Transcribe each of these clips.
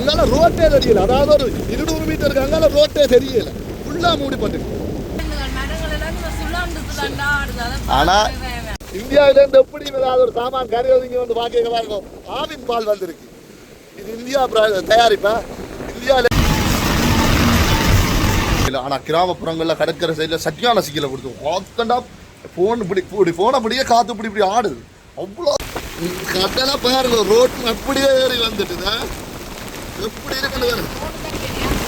அங்கால ரோட்டே தெரியல. அதாவது ஒரு இருநூறு மீட்டருக்கு அங்கால ரோட்டே தெரியல. ஃபுல்லா மூடி மரங்கள் ஆனா பார்க்கவே இந்தியாவில இருந்து எப்படி ஏதாவது ஒரு சாமான் கறி இங்க வந்து பாக்க இருக்கும் ஆவின் பால் வந்திருக்கு. இது இந்தியா பிர- தயாரிப்பா. இந்தியாவில இல்ல, ஆனா கிராமப்புறங்கள்ல கடற்கரை சைடுல சட்டியான சிக்கல கொடுத்து பார்த்தண்டா போன் இப்படி இப்படி போன அப்படியே காத்து இப்படி இப்படி ஆடுது. அவ்வளோ கட்டெல்லாம் பாருங்க ரோட் அப்படியே ஏறி வந்துட்டுதான் எப்படி இருக்குன்னு பாருங்க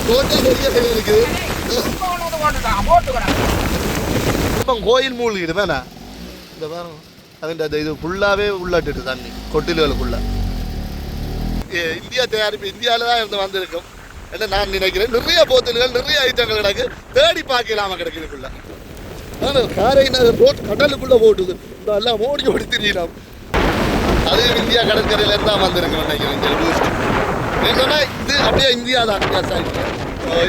ரோட்டே பெரிய இருக்கு. இப்போ கோயில் மூழ்கிடு வேணா இந்த பாருங்க. அதுண்ட அந்த இது ஃபுல்லாகவே உள்ளாட்டுட்டு தண்ணி கொட்டில்களுக்குள்ள. ஏ, இந்தியா தயாரிப்பு இந்தியாவில் தான் இருந்து வந்திருக்கும். என்ன நான் நினைக்கிறேன்? நிறைய போத்தல்கள் நிறைய ஐட்டங்கள் கிடக்கு. தேடி பார்க்கலாம கிடைக்கிறதுக்குள்ள ஆனால் காரை நகர் ரோட் கடலுக்குள்ள போட்டுது. இந்த எல்லாம் ஓடி ஓடி திரியலாம். அது இந்தியா கடற்கரையிலேருந்து தான் வந்திருக்கு நினைக்கிறேன். சொன்னா இது அப்படியே இந்தியா தான்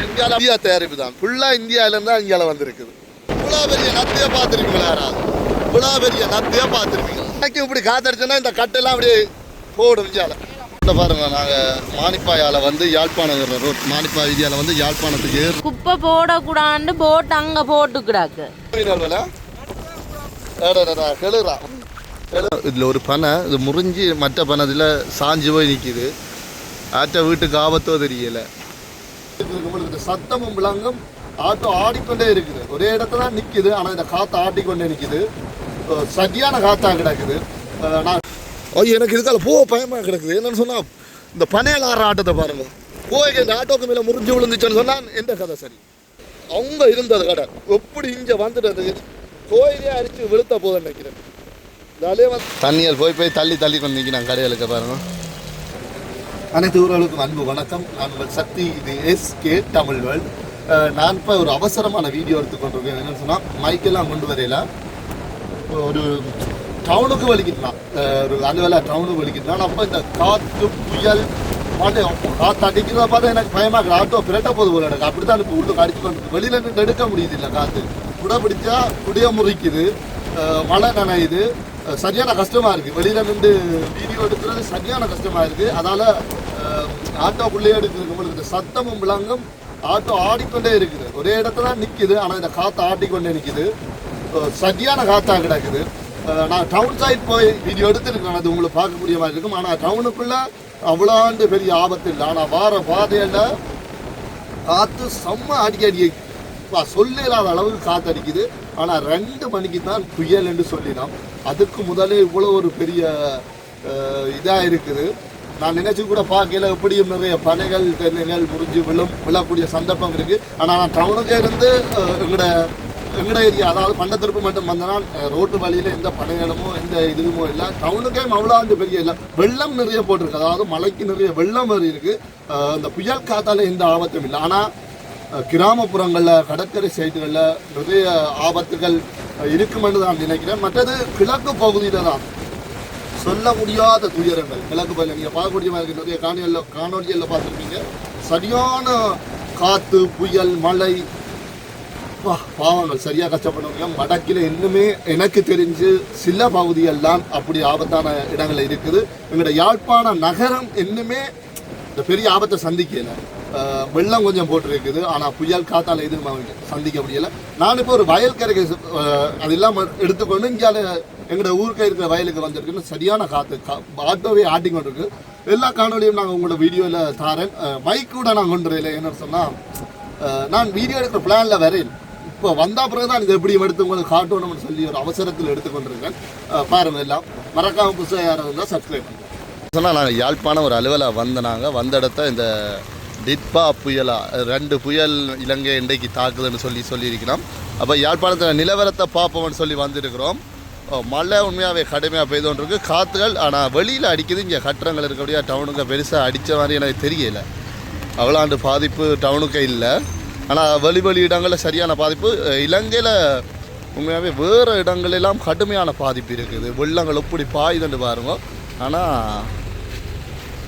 இந்தியாவில் இந்தியா தயாரிப்பு தான் ஃபுல்லாக இந்தியாவிலேருந்து தான் இந்தியாவில் வந்திருக்குது. இவ்வளோ பெரிய நத்தியை பார்த்துருக்கீங்களா யாராவது இவ்வளோ பெரிய நத்தியை பார்த்துருக்கீங்க எனக்கு இப்படி காத்தடிச்சோன்னா இந்த கட்டெல்லாம் அப்படியே போடும் இந்தியாவில் இந்த பாருங்க நாங்கள் மானிப்பாயால வந்து யாழ்ப்பாணம் ரோட் மானிப்பா வீதியால வந்து யாழ்ப்பாணத்துக்கு குப்பை போடக்கூடாண்டு போட்டு அங்க போட்டு கிடாக்கு இதில் ஒரு பனை இது முறிஞ்சு மற்ற பனை இதில் சாஞ்சு போய் நிற்கிது ஆற்ற வீட்டுக்கு ஆபத்தோ தெரியல. உங்களுக்கு சத்தமும் விளங்கும். ஆட்டோ ஆடிக்கொண்டே இருக்குது. ஒரே இடத்துல தான் நிற்கிது ஆனால் இந்த காற்று ஆட்டிக்கொண்டே நிற்கிது சரியான காற்றா கிடக்குது. நான் ஓ எனக்கு இதுக்கால போ பயமாக கிடக்குது. என்னன்னு சொன்னால் இந்த பனையல் ஆடுற ஆட்டத்தை பாருங்க. போய் இந்த ஆட்டோக்கு மேலே முறிஞ்சு விழுந்துச்சுன்னு சொன்னால் எந்த கதை சரி? அவங்க இருந்தது கடை. எப்படி இங்கே வந்துட்டது கோயிலே அரிச்சு விழுத்த போதுன்னு நினைக்கிறேன். தண்ணியல் போய் போய் தள்ளி தள்ளி கொண்டு நிற்கிறான் கடைகளுக்கு பாருங்க. அனைத்து ஊர்களுக்கும் அன்பு வணக்கம். நான் உங்கள் சக்தி இது எஸ்கே தமிழ் வேர்ல்டு. நான் இப்போ ஒரு அவசரமான வீடியோ எடுத்துக்கொண்டிருக்கேன் என்னன்னு சொன்னால் மைக்கெல்லாம் கொண்டு வரையில. ஒரு டவுனுக்கு வலிக்கிட்டான் ஒரு அலுவலா டவுனுக்கு வலிக்கிட்டான் அப்போ இந்த காற்று புயல் மாட்டே காற்று அடிக்கிறத பார்த்தா எனக்கு பயமாக ஆட்டோ பிரட்ட போது போல எனக்கு. அப்படி தான் இப்போ உள்ளுக்கு அடிச்சு கொண்டு வெளியில நின்று எடுக்க முடியுது இல்லை காற்று குடை பிடிச்சா குடிய முறிக்குது. மழை நனையுது. சரியான கஷ்டமா இருக்குது வெளியில நின்று வீடியோ எடுக்கிறது சரியான கஷ்டமாக இருக்குது அதால் ஆட்டோக்குள்ளேயே எடுக்கிறது உங்களுக்கு சத்தமும் விளங்கும் ஆட்டோ ஆடிக்கொண்டே இருக்குது. ஒரே இடத்துல தான் நிற்கிது ஆனால் இந்த காற்று ஆட்டிக்கொண்டே நிற்கிது சரியான காற்றாக கிடக்குது. நான் டவுன் சைட் போய் வீடியோ எடுத்துருக்கேன் அது உங்களுக்கு பார்க்கக்கூடிய மாதிரி இருக்கும். ஆனால் டவுனுக்குள்ளே அவ்வளோண்டு பெரிய ஆபத்து இல்லை. ஆனால் வார பாதையில காற்று செம்ம அடிக்க அடிக்க பா, சொல்ல இல்லாத அளவுக்கு காற்று அடிக்குது. ஆனால் ரெண்டு மணிக்கு தான் புயல் என்று சொல்லினோம். அதுக்கு முதலே இவ்வளோ ஒரு பெரிய இதாக இருக்குது. நான் நினைச்சு கூட பார்க்கல. எப்படியும் நிறைய பனைகள் தென்னைகள் முறிஞ்சு விழும் விழக்கூடிய சந்தர்ப்பம் இருக்கு. ஆனால் நான் டவுனுக்கே இருந்து எங்களோட எங்கட ஏரியா அதாவது பண்டத்திருப்பு மட்டும் வந்தனால் ரோட்டு வழியில எந்த பனைகளுமோ எந்த இதுவுமோ இல்லை. டவுனுக்கே அவ்வளோ பெரிய இல்லை. வெள்ளம் நிறைய போட்டிருக்கு. அதாவது மலைக்கு நிறைய வெள்ளம் மாதிரி இருக்கு. அந்த இந்த புயல் காத்தால எந்த ஆபத்தும் இல்லை. ஆனால் கிராமப்புறங்களில் கடற்கரை சைடுகளில் நிறைய ஆபத்துகள் இருக்குமென்று நான் நினைக்கிறேன். மற்றது கிழக்கு பகுதியில் தான். சொல்ல முடியாத துயரங்கள். கிழக்கு பயில நீங்கள் பார்க்கக்கூடிய மாதிரி நிறைய காணொலியில் காணொலியில் பார்த்துருப்பீங்க. சரியான காற்று புயல் மழை. பாவங்கள் சரியாக கஷ்டப்படுறவங்க வடக்கில் இன்னுமே எனக்கு தெரிஞ்சு சில பகுதியெல்லாம் அப்படி ஆபத்தான இடங்கள் இருக்குது. எங்களோட யாழ்ப்பாண நகரம் இன்னுமே இந்த பெரிய ஆபத்தை சந்திக்கல. வெள்ளம் கொஞ்சம் போட்டிருக்குது. ஆனால் புயல் காத்தால் எதுவும் அவங்க சந்திக்க முடியலை. நான் இப்போ ஒரு வயல் கரைக்கு அது இல்லாமல் எடுத்துக்கொண்டு இங்கே எங்களோட ஊருக்கு இருக்கிற வயலுக்கு வந்திருக்குன்னு சரியான காற்று கா ஆட்டோவே ஆட்டிக்கொண்டு இருக்கு எல்லா காணொலியும் நாங்கள் உங்களோட வீடியோவில் தாரேன். மைக் கூட நான் கொண்டு வரல. என்னென்னு சொன்னால் நான் வீடியோ எடுக்கிற பிளானில் வரேன் இப்போ வந்த பிறகு தான் இது எப்படி எடுத்து உங்களுக்கு காட்டணும்னு சொல்லி ஒரு அவசரத்தில் எடுத்துக்கொண்டிருக்கேன். அஹ் பாருங்க எல்லாம். மறக்காம புதுசாக யாராவது இருந்தால் சப்ஸ்கிரைப் சொன்னால் நாங்கள் யாழ்ப்பாணம் ஒரு அலுவலாக வந்தனாங்க வந்த இடத்த இந்த டிட்பா புயலா ரெண்டு புயல் இலங்கை இன்றைக்கு தாக்குதுன்னு சொல்லி சொல்லியிருக்கிறோம். அப்போ யாழ்ப்பாணத்தில் நிலவரத்தை பார்ப்போம்னு சொல்லி வந்திருக்கிறோம். மழை உண்மையாகவே கடுமையாக பெய்தோன்றிருக்கு. காற்றுகள் ஆனால் வெளியில் அடிக்குது இங்கே கட்டடங்கள் இருக்கக்கூடிய டவுனுக்கு பெருசாக அடித்த மாதிரி எனக்கு தெரியல. அவ்வளோண்டு பாதிப்பு டவுனுக்கு இல்லை. ஆனால் வெளி வெளி இடங்களில் சரியான பாதிப்பு. இலங்கையில் உண்மையாகவே வேறு இடங்களெல்லாம் கடுமையான பாதிப்பு இருக்குது. வெள்ளங்கள் எப்படி பாயுதுன்னு பாருங்க. ஆனால்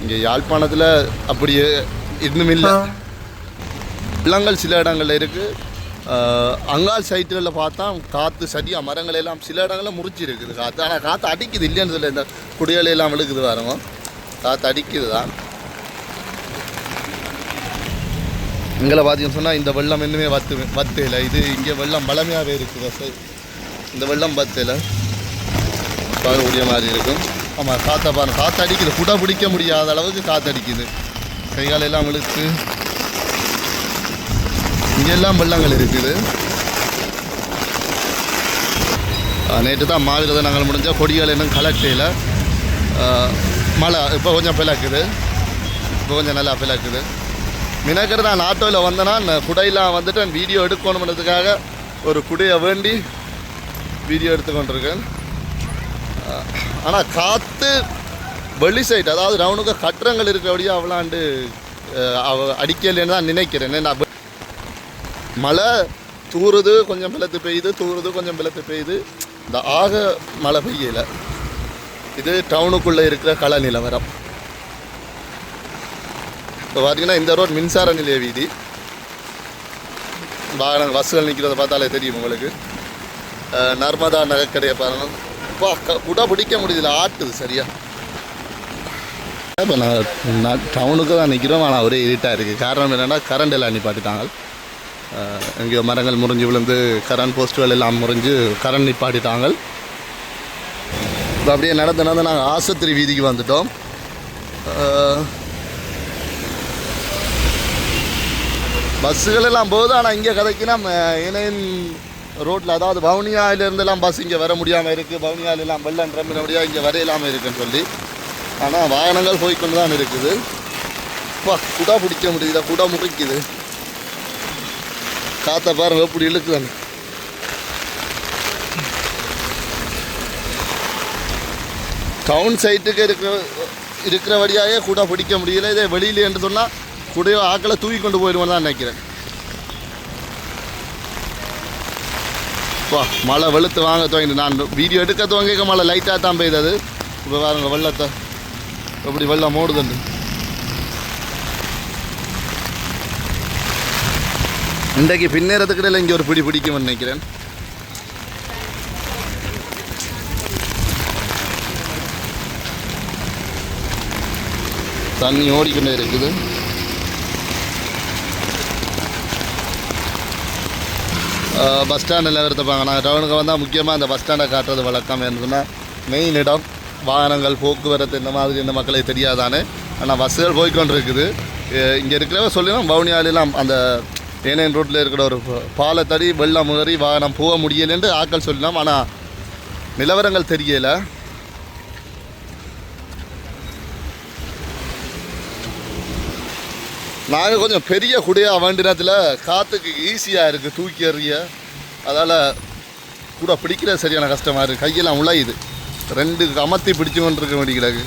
இங்கே யாழ்ப்பாணத்தில் அப்படி இன்னும் இல்லை. வெள்ளங்கள் சில இடங்களில் இருக்குது அங்கால் சைட்டுகளில் பார்த்தா காற்று சரியாக மரங்கள் எல்லாம் சில இடங்களில் முறிச்சிருக்குது காற்று. ஆனால் காற்று அடிக்குது. இல்லைன்னு சொல்ல இந்த குடிகள் எல்லாம் விழுக்குது வரவங்க காற்று அடிக்குது தான். இங்கே பார்த்தீங்கன்னு சொன்னால் இந்த வெள்ளம் இன்னுமே வத்து வத்தையில் இது இங்கே வெள்ளம் பழமையாகவே இருக்குது. வசை இந்த வெள்ளம் வத்தையில் பார்க்கக்கூடிய மாதிரி இருக்கும். ஆமாம் காற்றை பாருங்கள் காற்று அடிக்குது. குடை பிடிக்க முடியாத அளவுக்கு காற்று அடிக்குது. கைகால் விழுத்து. இங்கெல்லாம் வெள்ளங்கள் இருக்குது. நேற்று தான் மாவிரத நாங்கள் முடிஞ்ச கொடிகள் இன்னும் கலெக்டையில் மழை இப்போ கொஞ்சம் பிளக்குது. இப்போ கொஞ்சம் நல்லா பிளக்குது. மினக்கர் நான் ஆட்டோவில் வந்தேன்னா நான் குடையெல்லாம் வந்துட்டு நான் வீடியோ எடுக்கணுன்றதுக்காக ஒரு குடையை வேண்டி வீடியோ எடுத்துக்கொண்டிருக்கேன். ஆனால் காற்று வெளி சைடு அதாவது ரவுனுக்கு கட்டுறங்கள் இருக்கிறபடியே அவளாண்டு அவ அடிக்கலைன்னு தான் நினைக்கிறேன். நான் மழை தூறுது கொஞ்சம் பிளத்து பெய்யுது தூறுது கொஞ்சம் பிளத்து பெய்யுது. இந்த ஆக மழை பெய்யல. இது டவுனுக்குள்ளே இருக்கிற கள நிலவரம். இப்போ பார்த்தீங்கன்னா இந்த ரோட் மின்சார நிலைய வீதி. வாகனம் பஸ்ஸுகள் நிற்கிறத பார்த்தாலே தெரியும் உங்களுக்கு. நர்மதா நகைக்கடையை பாருங்கள் அப்பா க- பிடிக்க முடியல ஆட்டுது சரியா. இப்போ நான் நான் டவுனுக்கு தான் நிற்கிறோம் ஆனால் ஒரே இருட்டாக இருக்குது காரணம் என்னென்னா கரண்ட் எல்லாம் நிப்பாட்டிட்டாங்க. இங்கே மரங்கள் முறிஞ்சு விழுந்து கரண்ட் போஸ்ட்டுகள் எல்லாம் முறிஞ்சு கரண்ட் நிப்பாட்டிட்டாங்க. இப்போ அப்படியே நடந்து நடந்து நாங்கள் ஆசத்திரி வீதிக்கு வந்துட்டோம். பஸ்ஸுகள் எல்லாம் போகுது. ஆனால் இங்கே கதைக்கினா இணையன் ரோட்டில் அதாவது வவுனியாவிலேருந்தெல்லாம் பஸ் இங்கே வர முடியாமல் இருக்குது வவுனியாவிலெல்லாம் வெள்ளம் ரம்பினபடியாக இங்கே வர இருக்குன்னு சொல்லி. ஆனால் வாகனங்கள் போய்க்கொண்டு தான் இருக்குது. அப்பா குடா பிடிக்க முடியுதா? குடா முறிக்குது. காற்றை பாருங்க எப்படி இழுக்குதாங்க டவுன் சைட்டுக்கு இருக்கிற இருக்கிற வழியாகவே கூட பிடிக்க முடியல. இதே வெளியில என்று சொன்னால் கூடயோ ஆக்களை தூக்கி கொண்டு போயிடுவோம் தான் நினைக்கிறேன். வா மழை வெளுத்து வாங்க துவங்கிட்டு நான் வீடியோ எடுக்க துவங்கிக்க மழை லைட்டாக தான் பெய்தது. இப்போ பாருங்க வெள்ளத்தை எப்படி வெள்ளம் மூடுதுன்னு இன்றைக்கு பின்னேறதுக்கு இடையில இங்கே ஒரு பிடி பிடிக்கும் நினைக்கிறேன். தண்ணி ஓடிக்கொண்டே இருக்குது. பஸ் ஸ்டாண்டில் நிறுத்தப்பாங்க நாங்கள் டவுனுக்கு வந்தால் முக்கியமாக அந்த பஸ் ஸ்டாண்டை காட்டுறது வழக்கம் என்னதுன்னா மெயின் இடம் வாகனங்கள் போக்குவரத்து இந்த மாதிரி இந்த மக்களை தெரியாதானே. ஆனால் பஸ்ஸுகள் போய்க்கொண்டு இருக்குது இங்கே இருக்கிறவ சொல்லிடலாம் வவுனியாலெல்லாம் அந்த ஏனையன் ரோட்டில் இருக்கிற ஒரு பாலை பாலத்தடி வெள்ளம் முகறி வாகனம் போக முடியலைன்னு ஆட்கள் சொல்லலாம். ஆனால் நிலவரங்கள் தெரியலை. நாங்கள் கொஞ்சம் பெரிய குடையாக வேண்டினத்தில் காற்றுக்கு ஈஸியாக இருக்குது தூக்கி எறிய. அதால் கூட பிடிக்கிறது சரியான கஷ்டமாக இருக்குது கையெல்லாம் உழையுது. ரெண்டு அமர்த்தி பிடிச்சு கொண்டிருக்க வேண்டியது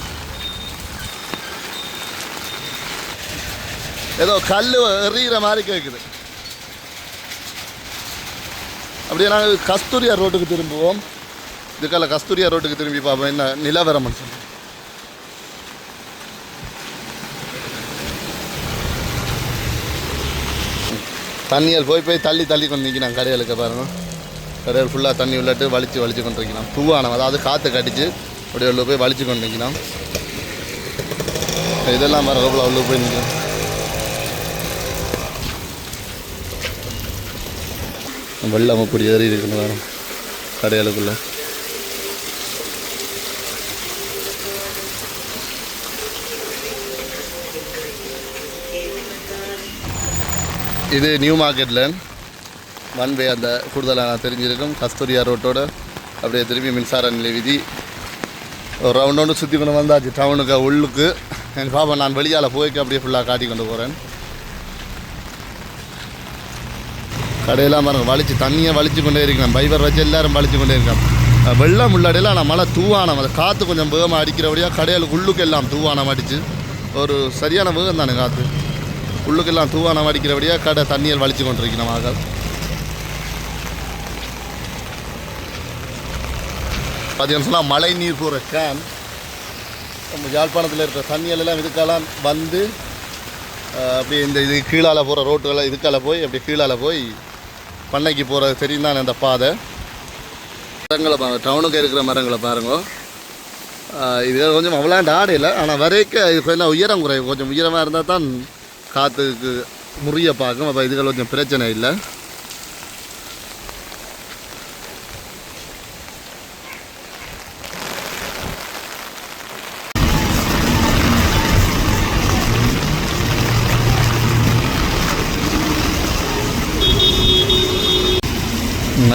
ஏதோ கல் எறிகிற மாதிரி கேட்குது அப்படியே நாங்கள் கஸ்தூரியா ரோட்டுக்கு திரும்புவோம். இதுக்கால கஸ்தூரியா ரோட்டுக்கு திரும்பி பார்ப்போம் என்ன நிலவரம்னு சொல்லி தண்ணியல் போய் போய் தள்ளி தள்ளி கொண்டு நிற்கிறான் கடையிலுக்கு பாருங்கள் கடையில் ஃபுல்லாக தண்ணி உள்ளட்டு வலிச்சு வலிச்சு கொண்டு இருக்கிறான் பூவானம் அதாவது காற்று கடிச்சு அப்படியே உள்ள போய் வலிச்சு கொண்டு நிற்கிறான் இதெல்லாம் பாருங்க அவ்வளோ உள்ள போய் நிற்கணும் வெள்ளம் அப்படி ஏறி இருக்குன்னு வரும். கடைகளுக்குள்ள இது நியூ மார்க்கெட்டில் ஒன் வே அந்த கூடுதலாக நான் தெரிஞ்சிருக்கும். கஸ்தூரியா ரோட்டோட அப்படியே திரும்பி மின்சார நிலை விதி. ஒரு ரவுண்டோண்டு சுற்றி கொண்டு வந்தாச்சு. டவுனுக்கு உள்ளுக்கு. என் பாப்பா நான் வெளியால் போய்க்கு அப்படியே ஃபுல்லாக காட்டி கொண்டு போகிறேன் கடையெல்லாம் பாருங்க வலிச்சு தண்ணியை வலிச்சு கொண்டே இருக்கிறேன். பைபர் வச்சு எல்லாரும் வலிச்சு கொண்டே இருக்கான் வெள்ளம் உள்ளடையில் ஆனால் மழை தூவானம். அது காற்று கொஞ்சம் வேகமாக அடிக்கிறபடியாக கடையில் உள்ளுக்கு எல்லாம் தூவானம் அடிச்சு. ஒரு சரியான வேகம் தானே காற்று உள்ளுக்கெல்லாம் தூவானம் அடிக்கிறபடியாக கடை தண்ணியில் வலிச்சு கொண்டிருக்கிறோம் ஆகல் பார்த்தீங்கன்னு சொன்னால் மழை நீர் போகிற கேன் நம்ம யாழ்ப்பாணத்தில் இருக்கிற தண்ணியெல்லாம் இதுக்கெல்லாம் வந்து அப்படியே இந்த இது கீழால் போகிற ரோட்டுகளை இதுக்கால போய் அப்படி கீழால் போய் பண்ணைக்கு போகிறது தெரியும் தான் அந்த பாதை. மரங்களை பாருங்கள் டவுனுக்கு இருக்கிற மரங்களை பாருங்க. இது கொஞ்சம் அவ்வளாண்டு ஆடு இல்லை ஆனால் வரைக்க இது கொஞ்சம் உயரம் குறையும் கொஞ்சம் உயரமாக இருந்தால் தான் காற்றுக்கு முறிய பார்க்கும். அப்போ இதுகள் கொஞ்சம் பிரச்சனை இல்லை.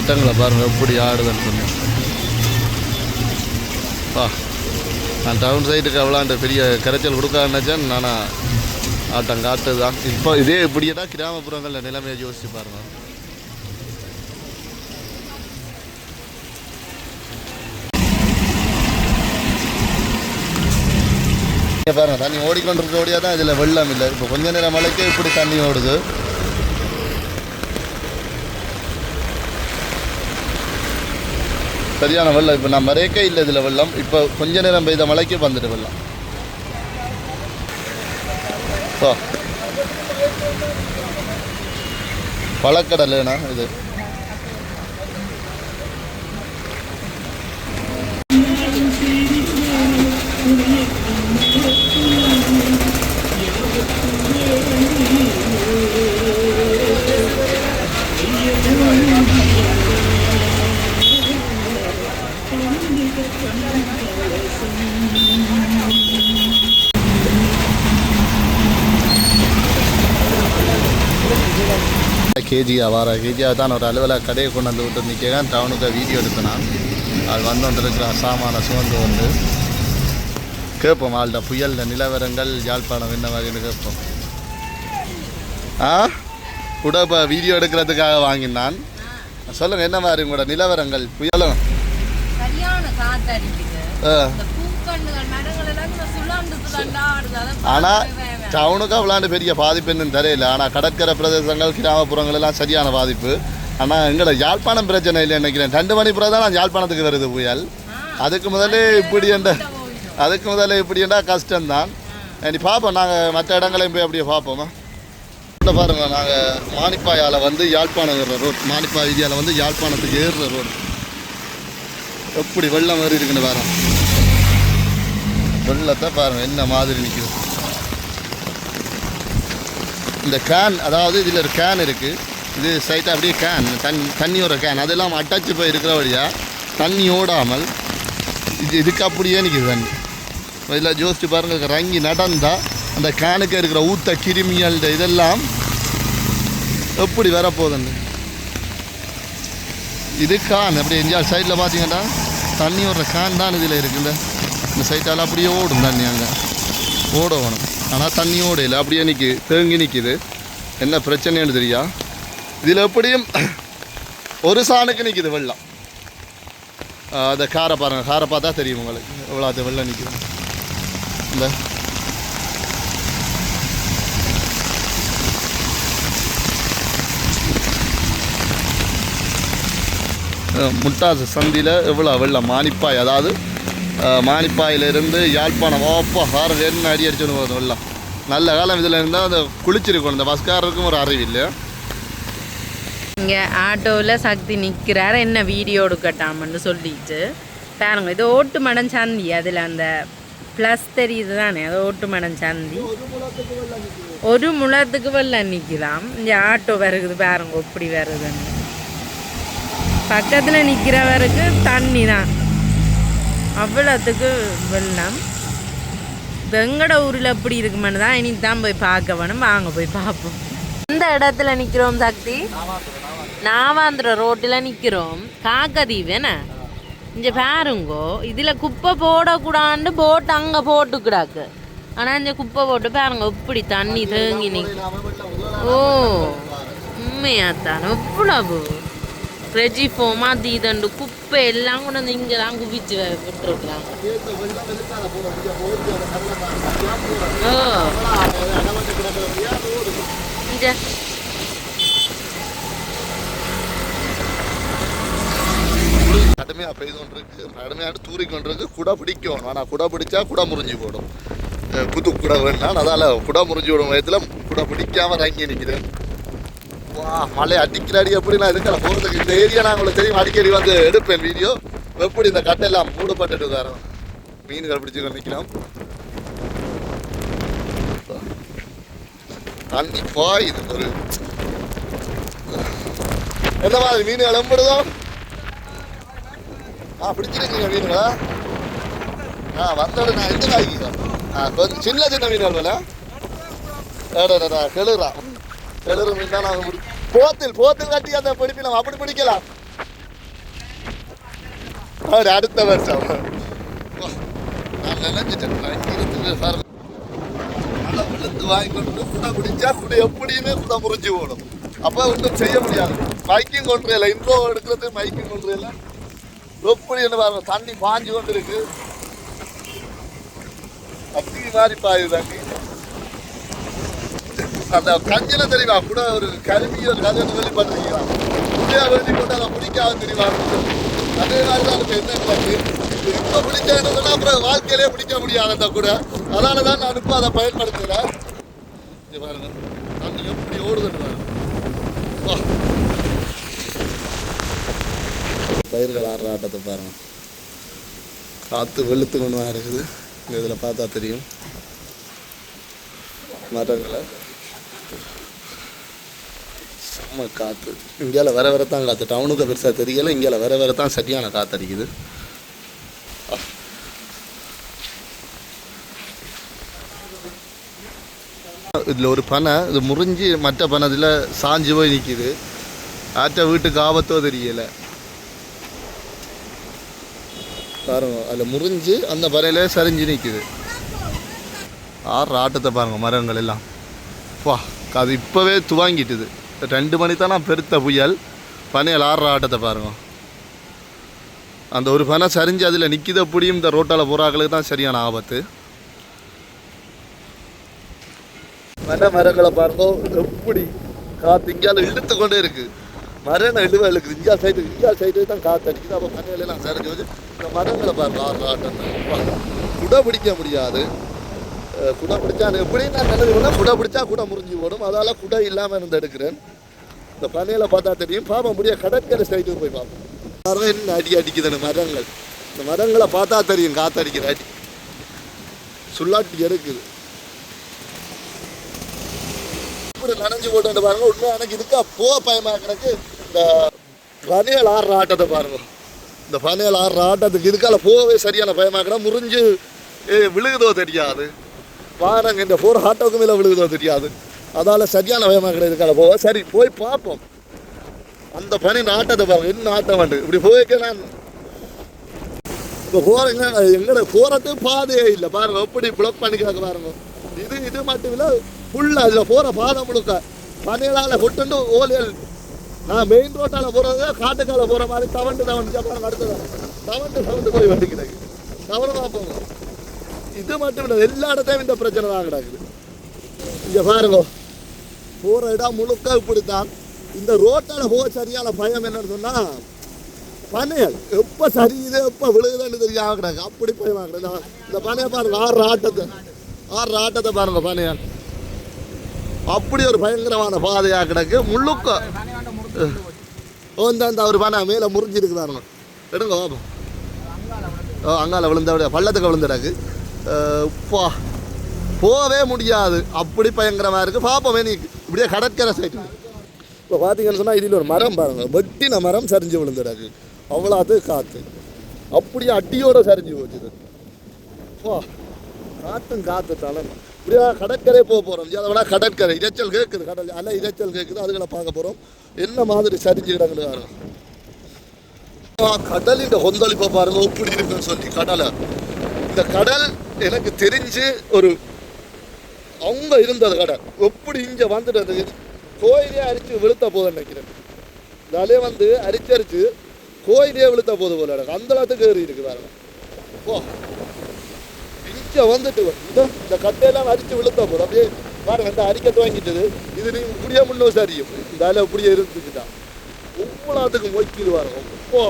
மட்டங்களை பாருங்கள் எப்படி ஆடுதுன்னு சொல்லி வா நான் டவுன் சைடுக்கு அவ்வளோண்ட பெரிய கரைச்சல் கொடுக்காருன்னாச்சேன் நானா ஆட்டம் காட்டு தான் இப்போ இதே இப்படியே தான் கிராமப்புறங்களில் நிலைமையை யோசிச்சு பாருங்க. இங்க பாருங்க தண்ணி ஓடிக்கொண்டிருக்க ஓடியா தான் இதில் வெள்ளம் இல்லை. இப்போ கொஞ்ச நேரம் மழைக்கே இப்படி தண்ணி ஓடுது. சரியான வெள்ளம். இப்போ நான் மறையக்கே இல்லை இதில் வெள்ளம். இப்போ கொஞ்ச நேரம் பெய்த மழைக்கு வந்துட்டு வெள்ளம். ஸோ பழக்கடலைண்ணா இது. கேஜியா வார கேஜியா தான் ஒரு அலுவலக கடையை கொண்டு வந்து விட்டு நிற்கிறேன் டவுனுக்கு வீடியோ எடுத்தேன் அது வந்து வந்துருக்கிற சாமான சுமந்து வந்து கேட்போம் ஆள்கிட்ட புயல் நிலவரங்கள் யாழ்ப்பாணம் என்ன மாதிரின்னு கேட்போம் ஆ கூட இப்போ வீடியோ எடுக்கிறதுக்காக வாங்கினான் சொல்லுங்கள் என்ன மாதிரி உங்களோட நிலவரங்கள் புயலும் ஆனால். டவுனுக்கு அவ்வளாண்டு பெரிய பாதிப்பு என்னன்னு தெரியல. ஆனால் கடற்கரை பிரதேசங்கள் கிராமப்புறங்கள் எல்லாம் சரியான பாதிப்பு. ஆனால் எங்களோட யாழ்ப்பாணம் பிரச்சனை இல்லை நினைக்கிறேன். ரெண்டு மணி பிறகு தான் நான் யாழ்ப்பாணத்துக்கு வருது புயல். அதுக்கு முதல்ல இப்படி என்ற அதுக்கு முதல்ல இப்படி என்றால் கஷ்டம்தான். நீ பார்ப்போம் நாங்கள் மற்ற இடங்களையும் போய் அப்படியே பார்ப்போமா இல்லை பாருங்கள் நாங்கள் மானிப்பாயால் வந்து யாழ்ப்பாணம் ஏறுற ரோட் மானிப்பா வீதியால் வந்து யாழ்ப்பாணத்துக்கு ஏறுற ரோடு எப்படி வெள்ளம் மாதிரி இருக்குன்னு பாருங்கள் வெள்ளத்தை பாருங்கள் என்ன மாதிரி நிற்கிறது இந்த கேன் அதாவது இதில் ஒரு கேன் இருக்குது இது சைட்டாக அப்படியே கேன் தண்ணி தண்ணியோட கேன் அதெல்லாம் அட்டாச்சு போய் இருக்கிற வழியாக தண்ணி ஓடாமல் இது இதுக்கு அப்படியே நிற்கிது தண்ணி. இதில் ஜோசிச்சு பாருங்க ரங்கி நடந்தால் அந்த கேனுக்கு இருக்கிற ஊத்த கிருமிகள் இதெல்லாம் எப்படி வரப்போகுதுன்னு. இது கான் அப்படி எங்கேயாவது சைடில் பார்த்தீங்கன்னா தண்ணி வர்ற கான் தான் இதில் இருக்குல்ல. இந்த சைட்டால் அப்படியே ஓடும் தண்ணி அங்கே. ஓடணும் ஆனால் தண்ணியோட இல்லை. அப்படியே நிற்கி தேங்கி நிற்கிது என்ன பிரச்சனைன்னு தெரியா? இதில் எப்படியும் ஒரு சாணுக்கு நிற்கிது வெள்ளம். அதை காரை பாருங்கள் காரை பார்த்தா தெரியும் உங்களுக்கு. எவ்வளோ அது வெள்ளம் நிற்கிது இந்த. முட்டாசு சந்தியில் எவ்வளோ வெள்ளம்? மானிப்பாய். அதாவது மானிப்பாயிலிருந்து யாழ்ப்பாணம். ஓப்பா ஹாரர் என்ன அடி அடிச்சுன்னு போகுது வெள்ளம் நல்ல காலம் இதில் இருந்தால் அந்த குளிச்சிருக்கும் இந்த பஸ்காரருக்கும் ஒரு அறிவு இல்லை இங்கே ஆட்டோவில் சக்தி நிற்கிறார் என்ன வீடியோ எடுக்கட்டாமன்னு சொல்லிட்டு. பாருங்க இது ஓட்டு மடம் சந்தி. அதில் அந்த ப்ளஸ் தெரியுது தானே? அது ஓட்டு மடம் சந்தி. ஒரு முழத்துக்கு வெள்ளம் நிற்கலாம் இந்த ஆட்டோ வருகுது பாருங்க எப்படி வருதுன்னு. பக்கத்தில் நிற்கிறவருக்கு தண்ணி தான். அவ்வளோத்துக்கு வெள்ளம். வெங்கட ஊரில் எப்படி இருக்குமென்னு தான் இனி தான் போய் பார்க்க வேணும். வாங்க போய் பார்ப்போம். இந்த இடத்துல நிற்கிறோம் சக்தி. நாவாந்திர ரோட்டில் நிற்கிறோம் காக்கதீவு இங்கே பாருங்கோ இதில் குப்பை போடக்கூடாண்டு போட்டு அங்கே போட்டு கிடாக்கு ஆனால் இந்த குப்பை போட்டு பாருங்க இப்படி தண்ணி தேங்கி நிற்கும் ஓ உண்மையாத்தான் எவ்வளவு ரெஜிஃபோமா தீதண்டு குப்பை எல்லாம் கொண்டு வந்து இங்கே தான் குவிச்சு வே- விட்டுருக்குறாங்க ஓ இந்த கடுமையாக பெய்து கொண்டிருக்கு கடுமையாக தூறி கொண்டிருக்கு குடை பிடிக்கும் ஆனால் குடை பிடிச்சா குடை முறிஞ்சு போடும் குத்து புது குடை வேணாம் அதால் குடை முறிஞ்சு விடும் வயதில் குடை பிடிக்காம இறங்கி நிற்கிறேன் வா மழை அடிக்கிறாடி எப்படி நான் இருக்கிற போகிறதுக்கு இந்த ஏரியா நான் உங்களுக்கு தெரியும். அடிக்கடி வந்து எடுப்பேன் வீடியோ எப்படி இந்த கட்டையெல்லாம் மூடப்பட்டுட்டு உட்காரோம் மீன்கள் பிடிச்சு கொண்டு நிற்கிறோம் தண்ணி பாயுது ஒரு என்ன மாதிரி மீன் இளம்பிடுதோ ஆ பிடிச்சிருக்கீங்க மீன்களா? ஆ வந்தோட நான் எந்த காய்க்கு ஆ கொஞ்சம் சின்ன சின்ன மீன் வேலை ஏடா கெளுறா கெளுறு மீன் தான் நாங்கள் போத்தில் போத்தில் கட்டி அந்த பிடிப்பிலாம் அப்படி பிடிக்கலாம். அவர் அடுத்த வருஷம். வா, வாங்கி கொண்டு குடை பிடிச்சா குடை எப்படியுமே குடை முறிஞ்சு போடும் அப்போ ஒன்றும் செய்ய முடியாது. மைக்கும் கொண்டுல இன்ட்ரோ எடுக்கிறது மைக்கும் கொண்டுல எப்படி என்ன பாருங்க தண்ணி பாஞ்சு கொண்டு இருக்கு அத்தி மாதிரி பாயுது தண்ணி அந்த கஞ்சில தெரியுமா கூட ஒரு கருவி ஒரு கதை சொல்லி பண்ணுறீங்களா புள்ளையா எழுதி போட்டு அதை பிடிக்காது தெரியுமா அதே மாதிரி தான் இப்போ என்ன கிடக்கு இப்போ பிடிச்சா அப்புறம் வாழ்க்கையிலே பிடிக்க முடியாது அந்த கூட? அதனால தான் நான் இப்போ அதை பயன்படுத்துகிறேன் பாருங்க. தண்ணி எப்படி ஓடுதுன்னு பயிர்கள் ஆடுற ஆட்டத்தை பாருங்க. காற்று வெளுத்து கொண்டு இருக்குது. இதில் பார்த்தா தெரியும். மரங்களை செம்ம காற்று இந்தியாவில் வர வர தான் காற்று டவுனுக்கு பெருசாக தெரியலை. இந்தியாவில் வர வர தான் சரியான காற்று அடிக்குது. இதில் ஒரு பனை இது முறிஞ்சு மற்ற பனை இதில் சாஞ்சு போய் நிற்கிது ஆற்ற வீட்டுக்கு ஆபத்தோ தெரியலை. பாருங்க அதில் முறிஞ்சு அந்த பறையில் சரிஞ்சு நிற்கிது ஆறு ஆட்டத்தை பாருங்கள் மரங்கள் எல்லாம். வா. அது இப்போவே துவாங்கிட்டுது. ரெண்டு மணி தான் நான் பெருத்த புயல். பனையில் ஆடுற ஆட்டத்தை பாருங்க. அந்த ஒரு பனை சரிஞ்சு அதில் நிற்கித புடியும். இந்த ரோட்டால் போகிறாங்களுக்கு தான் சரியான ஆபத்து. மர மரங்களை பாருங்க எப்படி காற்று இங்கால இழுத்து கொண்டே இருக்கு. மரம் இழுவ இழுக்குது இந்தியா சைடு இந்தியா சைடு தான் காற்று அடிக்குது. அப்போ மண்ணில சரிஞ்சு வச்சு இந்த மரங்களை பாருங்க ஆடுற ஆட்டம் குடை பிடிக்க முடியாது. குடை பிடிச்சா எப்படி நான் நல்லது குடை பிடிச்சா குடை முறிஞ்சு போடும் அதால் குடை இல்லாமல் இருந்து எடுக்கிறேன். இந்த பனையில் பார்த்தா தெரியும். பார்ப்போம் முடிய கடற்கரை சைடு போய் பார்ப்போம். மரம் என்ன அடி அடிக்குதுன்னு மரங்கள். இந்த மரங்களை பார்த்தா தெரியும் காத்தடிக்கிற அடி. சுல்லாட்டி இருக்குது இப்படி நனைஞ்சு போட்டு பாருங்க. உண்மையாக எனக்கு இதுக்கா போ பயமா இந்த பனையல் ஆடுற ஆட்டத்தை பாருங்க. இந்த பனையல் ஆடுற ஆட்டத்துக்கு இதுக்கால போகவே சரியான பயமா முறிஞ்சு விழுகுதோ தெரியாது. பாருங்க இந்த போர் ஆட்டோக்கு மேலே விழுகுதோ தெரியாது அதால சரியான பயமா கிடையாது இதுக்கால போக. சரி போய் பார்ப்போம். அந்த பனி நாட்டத்தை பாருங்க என்ன ஆட்டம் வந்து. இப்படி போயிருக்க நான் இப்போ போறேங்க எங்கட போறது பாதையே இல்லை. பாருங்க எப்படி பிளாக் பண்ணிக்கிறாங்க பாருங்க. இது இது மட்டும் இல்லை ஃபுல்லாக அதில் போகிற பாதை முழுக்க. பனியலால் கொட்டுண்டு ஓலியல் நான் மெயின் ரோட்டால போகிறது காட்டுக்கால போகிற மாதிரி தவண்டு தவண்டு. பாருங்க அடுத்தது. தவண்டு தவண்டு போய் வண்டி தவறு கவனமாக இது மட்டும் இல்லை எல்லா இடத்தையும் இந்த பிரச்சனை தான் கிடக்குது இங்கே பாருங்க போகிற இடம் முழுக்க இப்படித்தான் இந்த ரோட்டால போக சரியான பயம் என்னன்னு சொன்னால் பனையல் எப்போ சரியுது எப்போ விழுகுதுன்னு தெரியாம கிடக்கு அப்படி போய் வாங்குறது இந்த பனையை பாருங்க ஆறு ஆட்டத்தை ஆறு ஆட்டத்தை பாருங்க பனையல் அப்படி ஒரு பயங்கரமான பாதையாக கிடக்கு முழுக்க ஓ இந்த ஒரு பனை மேலே முறிஞ்சிருக்கு பாருங்க எடுங்க ஓ அங்கால விழுந்த பள்ளத்துக்கு விழுந்துடாக்கு பா போகவே முடியாது. அப்படி பயங்கரமாக இருக்குது பார்ப்போமே நீ இப்படியே கடற்கரை சைடு இப்போ பார்த்தீங்கன்னு சொன்னால் இதில் ஒரு மரம் பாருங்கள் வெட்டின மரம் சரிஞ்சு விழுந்துடாது அவ்வளோ அது காற்று அப்படியே அடியோட சரிஞ்சு போச்சுது வா காற்றும் காற்று தலை இப்படியா கடற்கரை போக போகிறோம் அதை விட கடற்கரை. இரைச்சல் கேட்குது கடல் அலை இரைச்சல் கேட்குது அதுகளை பார்க்க போகிறோம் என்ன மாதிரி சரிஞ்சு கிடக்குது கடலின் கொந்தளிப்பை பாருங்கள் எப்படி இருக்குன்னு சொல்லி கடலை. இந்த கடல் எனக்கு தெரிஞ்சு ஒரு அவங்க இருந்தது கடல். எப்படி இங்கே வந்துட்டு கோயிலே அரிச்சு விழுத்த போதுன்னு நினைக்கிறேன். இந்த அலையை வந்து அரிச்சு அரிச்சு கோயிலே விழுத்த போது போல எனக்கு அந்த அளவுக்கு ஏறி இருக்கு பாருங்க. ஓ. இங்கே வந்துட்டு இந்த இந்த கட்டையெல்லாம் அரிச்சு விழுத்த போதும். அப்படியே பாருங்க இந்த அரிக்க துவங்கிட்டது. இது நீ இப்படியே முன்னும் சரியும் இந்த அலை இப்படியே இருந்துச்சுட்டா உப்பளாத்துக்கு மொய்க்கிது அப்போ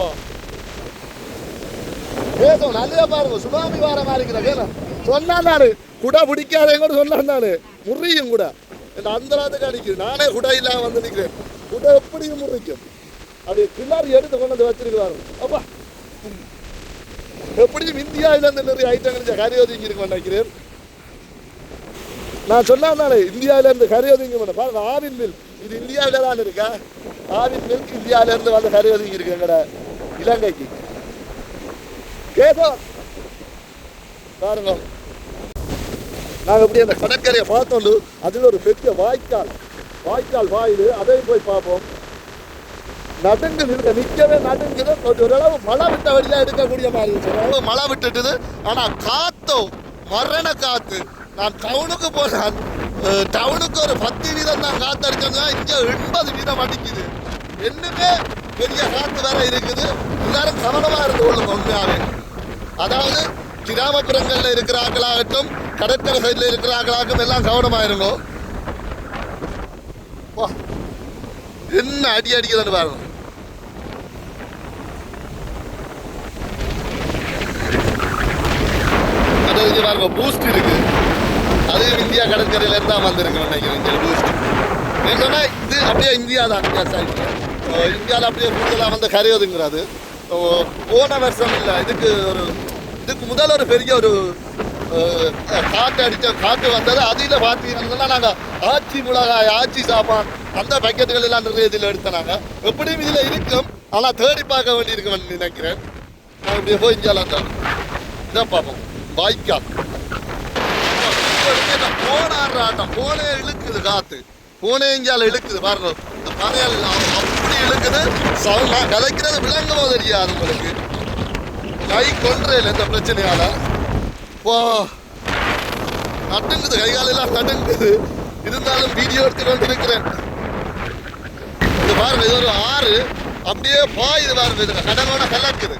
ஓ பேசும் நல்லா பாருங்க. சுனாமி வார மாதிரி இருக்கிற கேள. சொன்னான் நான். குடை பிடிக்காதே கூட சொன்னான் நான். முறியும் கூட. இந்த அந்தராத்துக்கு அடிக்குது. நானே குடை இல்லாமல் வந்து நிற்கிறேன் குடை எப்படியும் முறிக்கும். அது பிள்ளாரி எடுத்து கொண்டு வந்து வச்சிருக்கிறாரு. அப்பா. எப்படியும் இந்தியாவில் இருந்து நிறைய ஐட்டங்கள் கறி ஒதுங்கி இருக்க நினைக்கிறேன். நான் சொன்னாலே இந்தியாவில இருந்து கறி ஒதுங்கி பண்ண பாருங்க ஆவின் மில் இது இந்தியாவில தான் இருக்கா? ஆவின் மில்க் இந்தியாவில இருந்து வந்து கறி ஒதுங்கி இருக்கு எங்கட இலங்கைக்கு. கேதோ. பாருங்க நாங்கள் இப்படி அந்த கடற்கரையை பார்த்தோம் அதில் ஒரு பெரிய வாய்க்கால் வாய்க்கால் வாயில் அதையும் போய் பார்ப்போம். நடுங்குது நிற்க நிற்கவே நடுங்குது கொஞ்சம் ஓரளவு மழை விட்ட வழியா எடுக்கக்கூடிய மாதிரி இருந்துச்சு மழை விட்டுட்டுது. ஆனால் காத்தோ மரண காத்து. நான் டவுனுக்கு போனேன் டவுனுக்கு ஒரு பத்து வீதம் தான் காத்து அடிச்சோம்னா இங்கே எண்பது வீதம் அடிக்குது. என்னமே பெரிய காத்து வேற இருக்குது. எல்லாரும் கவனமாக இருந்து கொள்ளுங்க உண்மையாவே. அதாவது கிராமப்புறங்கள்ல இருக்கிற ஆட்களாகட்டும் கடற்கரை சைடில் இருக்கிற ஆட்களாகட்டும் எல்லாம் கவனமா இருங்கோ என்ன அடி அடிக்கிறதுன்னு பாருங்க. அது பாருங்க பூஸ்ட் இருக்கு. அது இந்தியா கடற்கரையில இருந்தா வந்திருக்கு நினைக்கிறேன் பூஸ்ட் நீங்க சொன்னா இது அப்படியே இந்தியா தான் இந்தியாவில் அப்படியே கூடுதலாக வந்து கரையோதுங்கிறது போன வருஷம் இல்லை இதுக்கு ஒரு இதுக்கு முதல்ல ஒரு பெரிய ஒரு காட்டு அடித்த காட்டு வந்தது. அதில் பார்த்தீங்கன்னா நாங்கள் ஆச்சி மிளகாய் ஆச்சி சாப்பான் அந்த பேக்கெட்டுகள் எல்லாம் நிறைய இதில் எடுத்தனாங்க எப்படியும் இதில் இருக்கும். ஆனால் தேடி பார்க்க வேண்டியிருக்குன்னு நினைக்கிறேன். நான் இப்படியே போய் இந்தியாவில் தான் இதை பார்ப்போம் வாய்க்கா போனாடுற ஆட்டம் போனே இழுக்குது காத்து. போனே இங்கால இழுக்குது பாருங்க. இந்த பனையால் அப்படி இழுக்குது. சவுண்ட் நான் கலைக்கிறது விளங்கவோ தெரியாது உங்களுக்கு. கை கொன்றையில் இந்த பிரச்சனையால வா. நடுங்குது கை காலெல்லாம் நடுங்குது இருந்தாலும் வீடியோ எடுத்து கொண்டு இருக்கிறேன். இது பாருங்க இது ஒரு ஆறு. அப்படியே பாயுது பாருங்க இது கடலோட கலக்குது.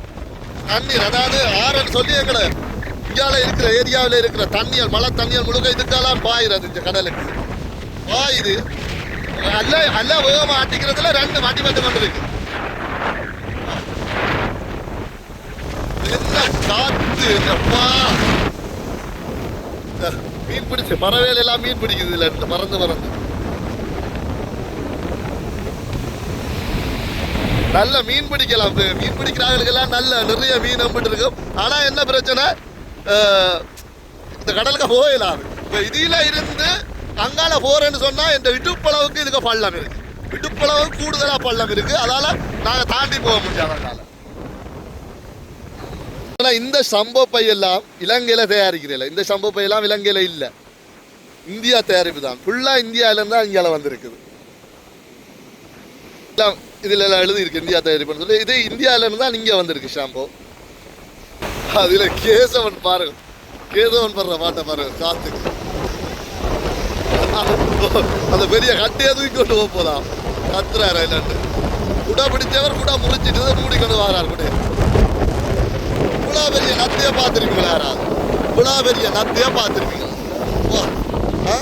தண்ணீர் அதாவது ஆறுன்னு சொல்லி எங்களை இந்தியாவில் இருக்கிற ஏரியாவில் இருக்கிற தண்ணியல் மழை தண்ணியல் முழுக்க இதுக்கெல்லாம் பாயுறது இந்த கடலுக்கு. பாயுது. அல்ல அல்ல வேகமாக அட்டிக்கிறதுல ரெண்டு மாட்டி மட்டும் கொண்டு இருக்குது என்ன காத்து அப்பா! மீன் பிடிச்சு மரவேல எல்லாம் மீன் பிடிக்குது இல்ல இந்த மறந்து மறந்து. நல்ல மீன் பிடிக்கலாம். மீன் பிடிக்கிறாங்களுக்கெல்லாம் நல்ல நிறைய மீன் அம்பிட்டு இருக்கும். ஆனா என்ன பிரச்சனை? இந்த கடலுக்கு போயிடலாம் இப்போ இதில இருந்து அங்கால போறேன்னு சொன்னா இந்த இடுப்பளவுக்கு இதுக்கு பள்ளம் இருக்கு. இடுப்பளவுக்கு கூடுதலா பள்ளம் இருக்கு. அதால நாங்க தாண்டி போக முடியாது அங்கால ஆனால் இந்த சம்பவ பை எல்லாம் இலங்கையில தயாரிக்கிறதில்ல. இந்த சம்பவ பை எல்லாம் இல்லை. இல்ல இந்தியா தயாரிப்பு தான். ஃபுல்லா இந்தியாவிலேருந்து தான் இங்கால வந்திருக்குது. எல்லாம் இதுல எல்லாம் எழுதியிருக்கு இந்தியா தயாரிப்புன்னு சொல்லி. இது இந்தியாவிலேருந்து தான் இங்க வந்திருக்கு ஷாம்போ. அதுல கேசவன் பாருங்க. கேசவன் படுற பாட்டை பாருங்க காத்துக்கு. அந்த பெரிய கட்டையை தூக்கி கொண்டு போக போலாம். கத்துறாரு என்னன்னு குடா பிடிச்சவர் குடா முடிச்சிட்டு மூடி கொண்டு வரார் கூட. இவ்வளோ பெரிய நத்தையே பார்த்துருப்பீங்களா யாராவது? இவ்வளோ பெரிய நத்தையே பார்த்துருப்பீங்க ஓ ஆ?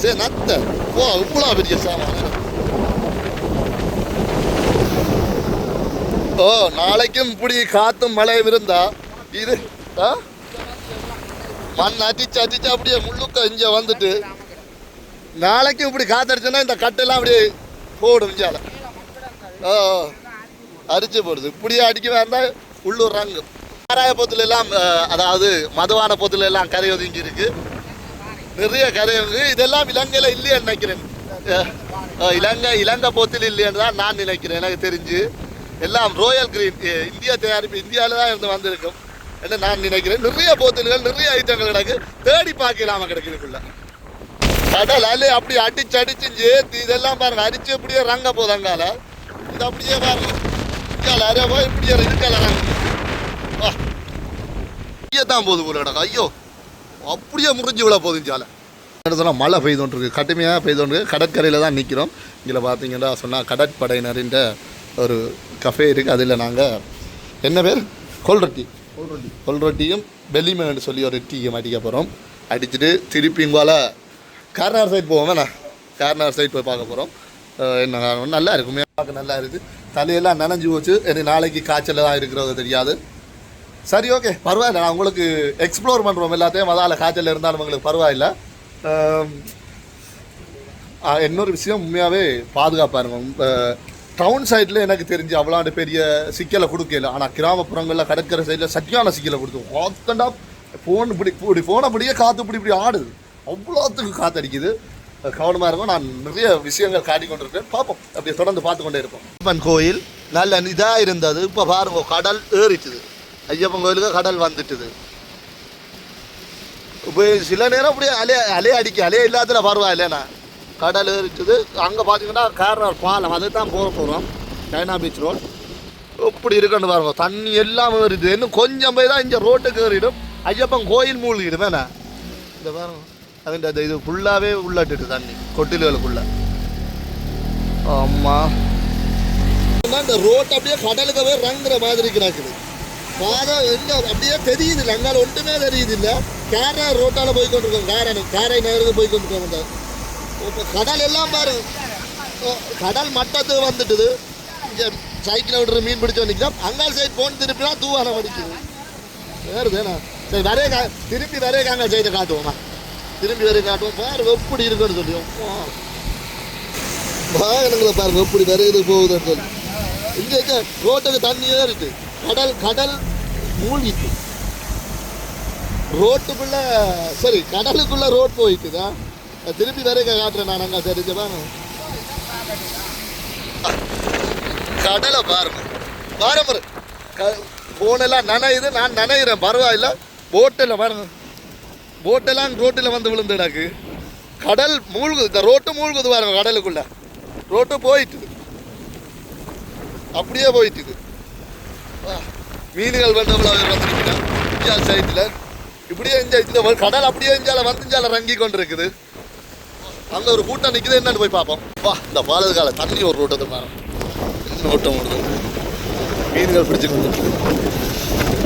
சரி நத்தை. போ இவ்வளோ பெரிய சாமான. ஓ நாளைக்கும் இப்படி காத்தும் மழையும் இருந்தா இது ஆ? மண் அடிச்சு அடிச்சு அப்படியே முள்ளுக்க இங்கே வந்துட்டு நாளைக்கும் இப்படி காத்தடிச்சுன்னா இந்த கட்டெல்லாம் அப்படியே போடும் இஞ்சால. ஓ அரிச்சு போடுது. இப்படியே அடிக்க வேண்டாம் உள்ளூர் ரங்கு. சாராய போத்துல எல்லாம் அதாவது மதுவான போத்துல எல்லாம் கரை ஒதுங்கி இருக்கு நிறைய கரை இதெல்லாம் இலங்கையில இல்லையே நினைக்கிறேன். இலங்கை இலங்கை போத்தில் இல்லைன்னு தான் நான் நினைக்கிறேன் எனக்கு தெரிஞ்சு. எல்லாம் ரோயல் கிரீன் இந்தியா தயாரிப்பு இந்தியாவில் தான் இருந்து வந்திருக்கும் என்று நான் நினைக்கிறேன். நிறைய போத்தல்கள் நிறைய ஐட்டங்கள் கிடக்கு. தேடி பார்க்கலாம கிடைக்கிறதுக்குள்ள கடல் அலை அப்படி அடிச்சு அடிச்சு ஏற்றி இதெல்லாம் பாருங்க அடிச்சு அப்படியே ரங்க போகுது இது அப்படியே பாருங்க. இங்கால அரே போய் இப்படியே இருக்கல வா. இங்கே தான் போகுது போல கிடக்கு. ஐயோ அப்படியே முறிஞ்சு விழ போகுது இஞ்சால இடத்துல மழை பெய்தோன்றிருக்கு. கடுமையாக பெய்தோன்றிருக்கு. கடற்கரையில் தான் நிற்கிறோம் இதில் பார்த்தீங்கன்னா சொன்னால் கடற்படையினரின் ஒரு கஃபே இருக்குது அதில் நாங்கள் என்ன பேர்? கொல்ரொட்டி. கொல்ரொட்டி. கொல்ரொட்டியும் பெல்லிமேன்னு சொல்லி ஒரு டீயும் அடிக்க போகிறோம் அடிச்சுட்டு திருப்பி இங்கால கார்னார் சைட் போவோம் வேணா கார்னார் சைட் போய் பார்க்க போகிறோம் என்ன நல்லா இருக்குமே. பார்க்க நல்லா இருக்குது. தலையெல்லாம் நனைஞ்சு போச்சு. எனக்கு நாளைக்கு காய்ச்சல் தான் இருக்கிறது தெரியாது. சரி ஓகே பரவாயில்ல. நான் உங்களுக்கு எக்ஸ்ப்ளோர் பண்ணுறோம் எல்லாத்தையும். அதால் காய்ச்சல் இருந்தாலும் உங்களுக்கு பரவாயில்ல. இன்னொரு விஷயம் உண்மையாகவே பாதுகாப்பாக இருக்கும். டவுன் சைடில் எனக்கு தெரிஞ்சு அவ்வளோண்டு பெரிய சிக்கலை கொடுக்கல. ஆனால் கிராமப்புறங்களில் கடற்கரை சைடில் சட்டியான சிக்கலை கொடுத்தோம். பார்த்தண்டா ஃபோன் இப்படி இப்படி ஃபோனை அப்படியே காற்று இப்படி இப்படி ஆடுது. அவ்வளோத்துக்கு காத்தடிக்குது. கவனமாக இருக்கும் நான் நிறைய விஷயங்கள் காட்டி கொண்டிருக்கேன் பார்ப்போம். அப்படியே தொடர்ந்து பார்த்து கொண்டே இருப்போம். ஐயப்பன் கோயில் நல்ல இதாக இருந்தது. இப்போ பாருங்க கடல் ஏறிட்டுது. ஐயப்பன் கோயிலுக்கு கடல் வந்துட்டுது. இப்போ சில நேரம் அப்படியே அலைய அலைய அடிக்க அலைய இல்லாததுல பரவாயில்லைண்ணா கடல் ஏறிட்டுது. அங்கே பார்த்தீங்கன்னா கார்னர் பாலம் அதை தான் போக போகிறோம் சைனா பீச் ரோட் இப்படி இருக்குன்னு பாருங்க தண்ணி எல்லாம் இருக்குது இன்னும் கொஞ்சம் போய் தான் இங்கே ரோட்டுக்கு ஏறிடும். ஐயப்பன் கோயில் மூழ்கிடும் வேணா இந்த பாருங்க. அதுன்ற அந்த இது ஃபுல்லாகவே உள்ளட்டுட்டு தண்ணி கொட்டில்களுக்குள்ள அம்மா இந்த ரோட் அப்படியே கடலுக்கு போய் இறங்குற மாதிரி கிடக்குது பாதை எங்க அப்படியே தெரியுது இல்லை அங்கால ஒன்றுமே தெரியுது இல்லை கேரளா ரோட்டால போய் கொண்டிருக்கோம் காரை கேரை நகருக்கு போய் கொண்டிருக்கோம் இப்போ கடல் எல்லாம் பாரு கடல் மட்டத்துக்கு வந்துட்டுது இங்கே சைக்கிள் விடுற மீன் பிடிச்சி வந்துக்கலாம் அங்கால சைடு போன் திருப்பினா தூவானம் அடிக்குது வேறுதேண்ணா சரி வரைய கா திருப்பி வரே காங்க சைடை காட்டுவோமா திரும்பி வரே காட்டும் பாரு எப்படி இருக்குன்னு சொல்லி. வாகனங்களை பாருங்க எப்படி விரையுது போகுதுன்னு சொல்லி. இங்கே ரோட்டுக்கு தண்ணியே இருக்கு கடல் கடல் மூழ்கிட்டு. ரோட்டுக்குள்ள சரி கடலுக்குள்ள ரோட் போயிட்டுதா? திருப்பி வரைக்க காட்டுறேன் நான் அங்கே தெரிஞ்சவா கடலை பாருங்க. பாருங்க போனெல்லாம் நனையுது நான் நனைகிறேன் பரவாயில்ல. போட்டில் பாருங்க. போட்டெல்லாம் ரோட்டில் வந்து விழுந்துடாக்கு கடல் மூழ்குது இந்த ரோட்டு மூழ்குது பாருங்க கடலுக்குள்ள. ரோட்டு போயிட்டுது. அப்படியே போயிட்டுது. வா, மீன்கள் வந்து வந்துருக்குறேன் சைட்டில் இப்படியே இந்த இந்த கடல் அப்படியே இஞ்சால வந்துஞ்சால ரங்கி கொண்டு இருக்குது அங்கே ஒரு கூட்டம் நிற்குது என்னன்னு போய் பார்ப்போம். வா இந்த பாலது கால தண்ணி ஒரு ரோட்டை பாருங்க என்ன ஓட்டம் ஓடுது? மீன்கள் பிடிச்சு கொண்டு இருக்குது.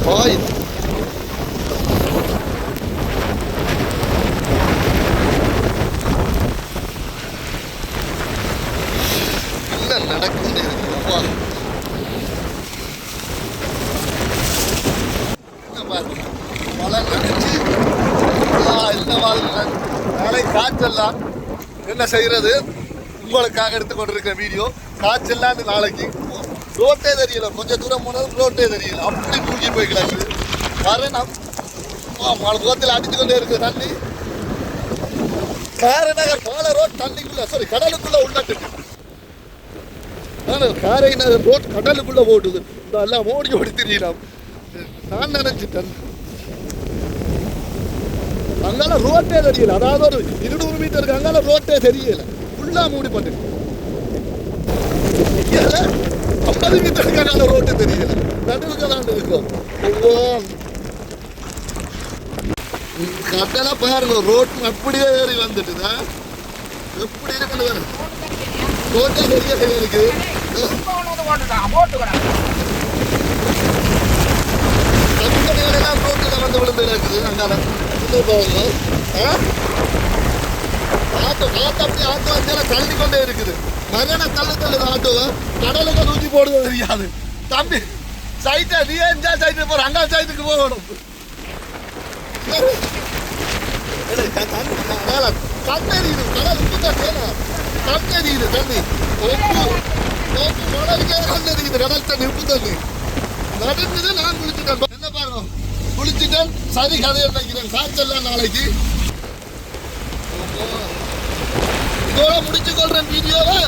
பாய் என்ன நடக்குது அப்பா என்ன பாருங்க மழை நனைச்சு ஆ, என்ன வாழ்க்கை நாளை காய்ச்சல்லாம் என்ன செய்யறது? உங்களுக்காக எடுத்துக்கொண்டிருக்கிற வீடியோ. காய்ச்சல்லாம் நாளைக்கு ரோட்டே தெரியல. கொஞ்சம் தூரம் போனது ரோட்டே தெரியல. அப்படி மூழ்கி போய் கிடக்குது காரணம் மழை முகத்தில் அடித்து கொண்டே இருக்கு. தண்ணி. காரைநகர் பால ரோட் தண்ணிக்குள்ள சாரி கடலுக்குள்ள உள்ளட்டு. ஆனால் காரை நகர் ரோட் கடலுக்குள்ள போட்டுது இந்த எல்லாம் ஓடி ஓடி தெரியலாம். நான் நினைச்சிட்டேன். அங்கால ரோட்டே தெரியல. அதாவது ஒரு இருநூறு மீட்டருக்கு அங்கால ரோட்டே தெரியல. ஃபுல்லா மூடி பண்ணு ஐம்பது மீட்டருக்கு அங்கால ரோட்டே தெரியல. நடுவுக்கு தான் இருக்கும். ஓ கடலை பாருங்க ரோட் அப்படியே ஏறி வந்துட்டுதா? எப்படி இருக்குன்னு பாருங்க. ரோட்டே தெரியல இருக்கு தண்ணிக்கடைகளெல்லாம் ரோட்டில் வந்து விழுந்து இருக்குது அங்கால. இன்னும் ஆ? ஆட்டோ காத்து அப்படி ஆட்டோ அஞ்சால தள்ளி கொண்டே இருக்குது. மகனை தள்ளு தள்ளுது தான் கடலுக்கு தூக்கி போடுவது தெரியாது. தம்பி சைட்டை நீ எஞ்சா சைட்டு போற? அங்கா சைட்டுக்கு போகணும். கண்ணெறியுது கடல் உப்புதான் கண்ணெறியுது தண்ணி உப்பு உப்பு மணலுக்கே கண்ணெறியுது கடல் தண்ணி உப்பு தண்ணி நான் குளிச்சுட்டேன். குளிச்சுட்டேன். சரி கதையை வைக்கிறேன் காய்ச்சல்லாம் நாளைக்கு. இதோட முடிச்சு கொள்றேன் வீடியோவை.